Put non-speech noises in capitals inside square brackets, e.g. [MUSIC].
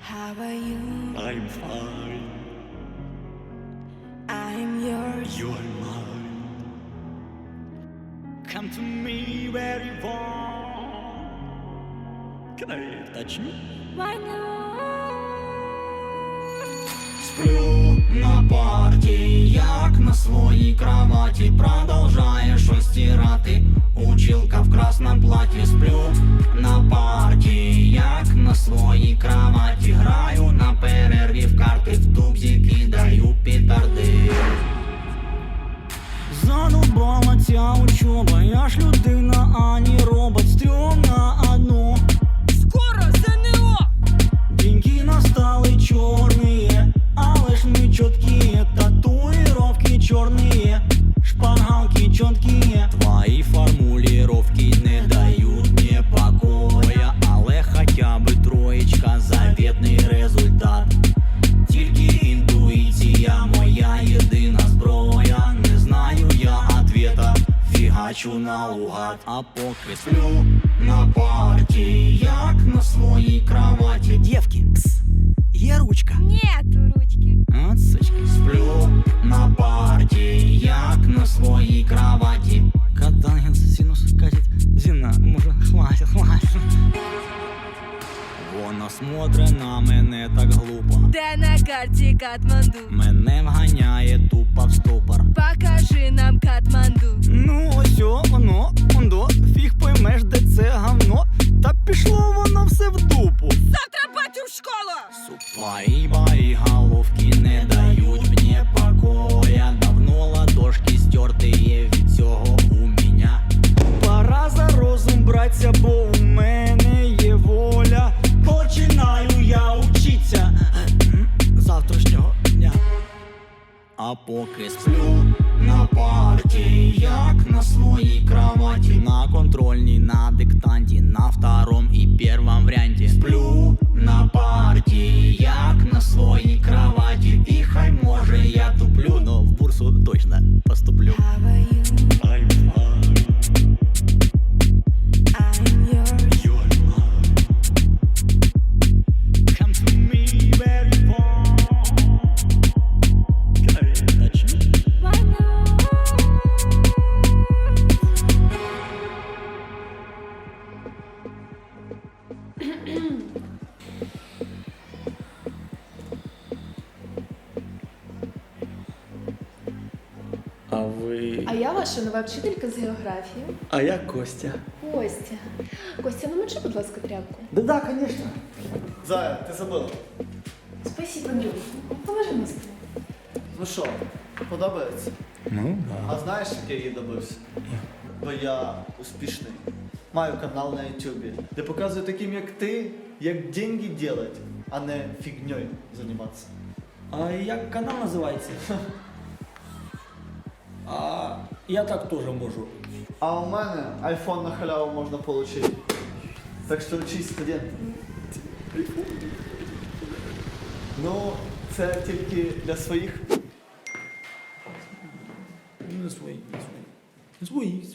How are you? I'm fine, I'm yours. you're mine. Come to me where you want. Can I touch you? Why not? Сплю на парті, як на своїй кроваті Продовжає щось стирати Училка в красному платі Сплю Своїй кроваті Граю на перерві в карти В тубзі кидаю пітарди Задубала ця учоба, я ж людина, а не робот Стрьом фігачу наугад А поки сплю на парті, Вона смотре на мене так глупо Де на карті Катманду? Мене вганяє тупо в ступор Покажи нам Катманду. Ну, ось воно, ондо, фіг поймеш, де це гавно Та пішло воно все в дупу Завтра батю в школу! Твои мои головки не дають мені покоя Давно ладошки стертые від цього у меня Пора за розум братися, бо а поки сплю на парті, як на своїй кроваті. На контрольній, на диктанті, на ви. А я ваша нова вчителька з географії. А я Костя. Костя. Костя, намочи, будь ласка, тряпку. Да, да, конечно. Зая, ти забила. Спасибо, Андрюх. Поможи на стол. Ну що, подобається? Ну, А знаєш, як я її добився? Бо я успішний. Маю канал на Ютубі, де показую таким, як ти, як деньги делать, а не фігньою займатися. А як канал називається? [LAUGHS] Я так теж можу. А у мене айфон на халяву можна отримати. Так що вчись, студент. Ну, це тільки для своїх. Не свої, не свої. Не свої.